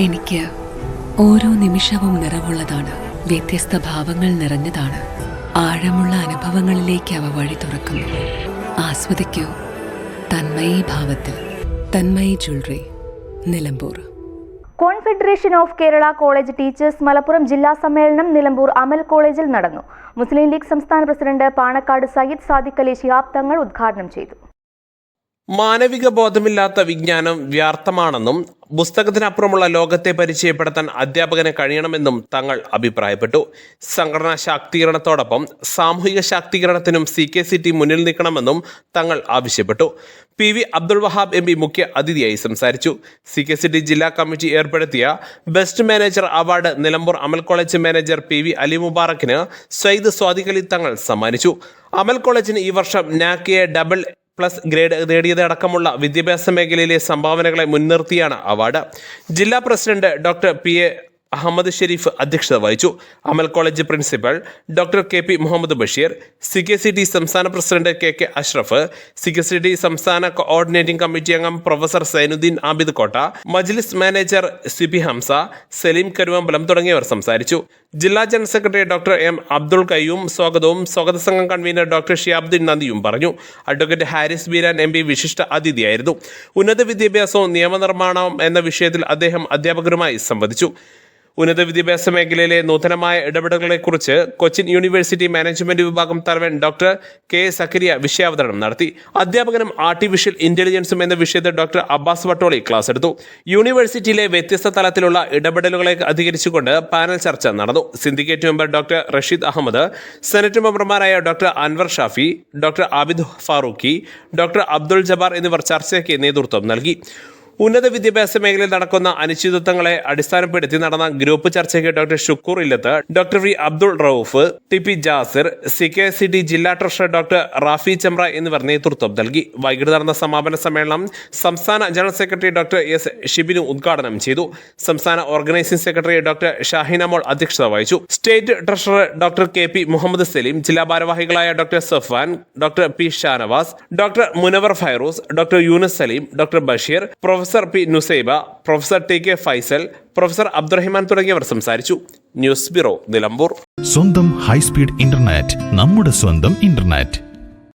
എനിക്ക് ഓരോ നിമിഷവും നിറവുള്ളതാണ്. വ്യത്യസ്ത ഭാവങ്ങൾ നിറഞ്ഞതാണ്. ആഴമുള്ള അനുഭവങ്ങളിലേക്ക് അവ വഴി തുറക്കുന്നു. ആസ്വദിക്കൂ. തന്മയി ഭാവത്തിൽ. Tanmayi jewellery. Nilambur. Confederation of Kerala college teachers Malappuram ജില്ലാ സമ്മേളനം നിലമ്പൂർ അമൽ കോളേജിൽ നടന്നു. മുസ്ലിം ലീഗ് സംസ്ഥാന പ്രസിഡന്റ് പാണക്കാട് സയ്യിദ് സാദിഖ് അലി ശിഹാബ് തങ്ങൾ ഉദ്ഘാടനം ചെയ്തു. മാനവിക ബോധമില്ലാത്ത വിജ്ഞാനം വ്യാർത്ഥമാണെന്നും പുസ്തകത്തിനപ്പുറമുള്ള ലോകത്തെ പരിചയപ്പെടുത്താൻ അധ്യാപകന് കഴിയണമെന്നും തങ്ങൾ അഭിപ്രായപ്പെട്ടു. സംഘടനാ ശാക്തീകരണത്തോടൊപ്പം സാമൂഹിക ശാക്തീകരണത്തിനും സി കെ സി ടി മുന്നിൽ നിൽക്കണമെന്നും തങ്ങൾ ആവശ്യപ്പെട്ടു. P V Abdul Wahab M P മുഖ്യ അതിഥിയായി സംസാരിച്ചു. സി കെ സി ടി ജില്ലാ കമ്മിറ്റി ഏർപ്പെടുത്തിയ best manager award Nilambur Amal college manager P V Ali മുബാറക്കിന് Sayyid Sadiqali Thangal സമ്മാനിച്ചു. അമൽ കോളേജിന് ഈ വർഷം നാക്കിയെ ഡബിൾ പ്ലസ് ഗ്രേഡ് നേടിയത് അടക്കമുള്ള വിദ്യാഭ്യാസ മേഖലയിലെ സംഭാവനകളെ മുൻനിർത്തിയാണ് അവാർഡ്. ജില്ലാ president doctor P A Ahmed Sharif അധ്യക്ഷത വഹിച്ചു. Amal college principal doctor K P Muhammad Basheer C K C T സംസ്ഥാന president K K Ashraf C K C T സംസ്ഥാന കോർഡിനേറ്റിംഗ് കമ്മിറ്റി അംഗം professor Zainuddin Abid Kotta Majlis manager C P Hamza Salim Karuvambalam തുടങ്ങിയവർ സംസാരിച്ചു. ജില്ലാ general secretary doctor M. Abdul Qayyum സ്വാഗതവും സ്വാഗത സംഘം convener doctor Shiyabdul നന്ദിയും പറഞ്ഞു. Advocate Haris Beeran M. P. വിശിഷ്ട അതിഥിയായിരുന്നു. ഉന്നത വിദ്യാഭ്യാസവും നിയമനിർമ്മാണവും എന്ന വിഷയത്തിൽ അദ്ദേഹം അധ്യാപകരുമായി സംവദിച്ചു. ഉന്നത വിദ്യാഭ്യാസ മേഖലയിലെ നൂതനമായ ഇടപെടലുകളെക്കുറിച്ച് കൊച്ചിൻ യൂണിവേഴ്സിറ്റി മാനേജ്മെന്റ് വിഭാഗം തലവൻ ഡോക്ടർ കെ സക്കരിയ വിഷയാവതരണം നടത്തി. അധ്യാപകനും ആർട്ടിഫിഷ്യൽ ഇന്റലിജൻസും എന്ന വിഷയത്തിൽ ഡോക്ടർ അബ്ബാസ് വട്ടോളി ക്ലാസ് എടുത്തു. യൂണിവേഴ്സിറ്റിയിലെ വ്യത്യസ്ത തലത്തിലുള്ള ഇടപെടലുകളെ അധികരിച്ചുകൊണ്ട് പാനൽ ചർച്ച നടന്നു. Syndicate member doctor Rasheed Ahmed senate മെമ്പർമാരായ doctor Anwar Shafi doctor Abid Farooqui doctor Abdul Jabbar എന്നിവർ ചർച്ചയ്ക്ക് നേതൃത്വം നൽകി. ഉന്നത വിദ്യാഭ്യാസ മേഖലയിൽ നടക്കുന്ന അനിശ്ചിതത്വങ്ങളെ അടിസ്ഥാനപ്പെടുത്തി നടന്ന ഗ്രൂപ്പ് ചർച്ചയ്ക്ക് doctor Shukoor Illath doctor V Abdul Rauf T P Jasir C K C D ജില്ലാ ട്രഷറർ ഡോക്ടർ റാഫി ചമ്ര എന്നിവർ നേതൃത്വം നൽകി. വൈകിട്ട് നടന്ന സമാപന സമ്മേളനം സംസ്ഥാന general secretary doctor S Shibinu ഉദ്ഘാടനം ചെയ്തു. സംസ്ഥാന organising secretary doctor Shahina Mol അധ്യക്ഷത വഹിച്ചു. State treasurer doctor K P Muhammad Salim ജില്ലാ ഭാരവാഹികളായ doctor Safan doctor P Shanavas doctor Munavar Fairooz doctor Yunus Salim doctor Basheer professor P Nusaiba professor T K Faisal professor Abdurahiman തുടങ്ങിയവർ സംസാരിച്ചു. News bureau Nilambur. സ്വന്തം high speed internet നമ്മുടെ സ്വന്തം internet.